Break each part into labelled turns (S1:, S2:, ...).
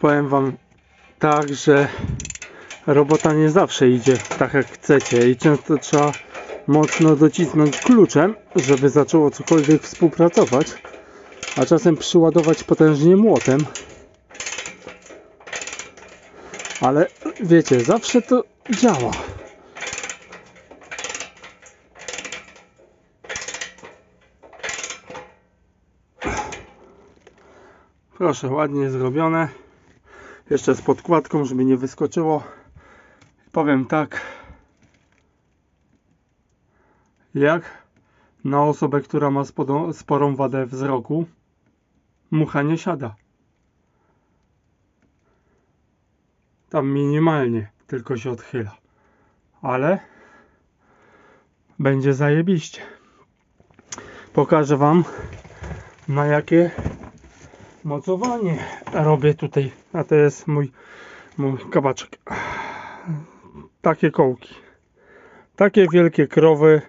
S1: powiem wam tak, że robota nie zawsze idzie tak jak chcecie i często trzeba mocno docisnąć kluczem, żeby zaczęło cokolwiek współpracować, a czasem przyładować potężnie młotem. Ale wiecie, zawsze to działa. Proszę, ładnie zrobione. Jeszcze z podkładką, żeby nie wyskoczyło. Powiem tak. Jak na osobę, która ma spodą- sporą wadę wzroku, mucha nie siada. Tam minimalnie tylko się odchyla. Ale będzie zajebiście. Pokażę Wam na jakie mocowanie robię tutaj. A to jest mój, mój kabaczek. Takie kołki. Takie wielkie krowy.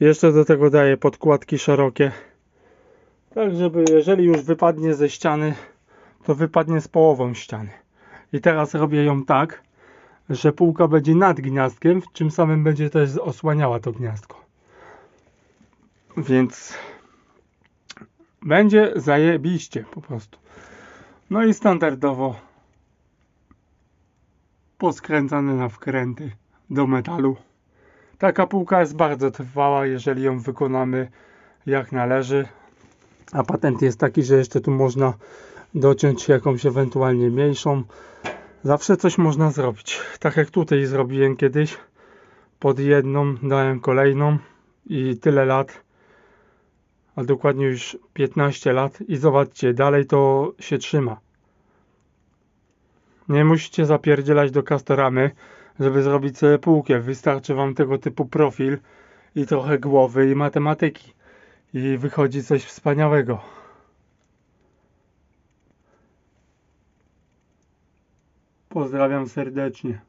S1: Jeszcze do tego daję podkładki szerokie. Tak, żeby jeżeli już wypadnie ze ściany, to wypadnie z połową ściany. I teraz robię ją tak, że półka będzie nad gniazdkiem, czym samym będzie też osłaniała to gniazdko. Więc będzie zajebiście po prostu. No i standardowo poskręcane na wkręty do metalu. Taka półka jest bardzo trwała, jeżeli ją wykonamy jak należy. A patent jest taki, że jeszcze tu można dociąć jakąś ewentualnie mniejszą. Zawsze coś można zrobić. Tak jak tutaj zrobiłem kiedyś. Pod jedną dałem kolejną i tyle lat a dokładnie już 15 lat i zobaczcie, dalej to się trzyma. Nie musicie zapierdzielać do kastoramy, żeby zrobić sobie półkę. Wystarczy wam tego typu profil i trochę głowy i matematyki. I wychodzi coś wspaniałego. Pozdrawiam serdecznie.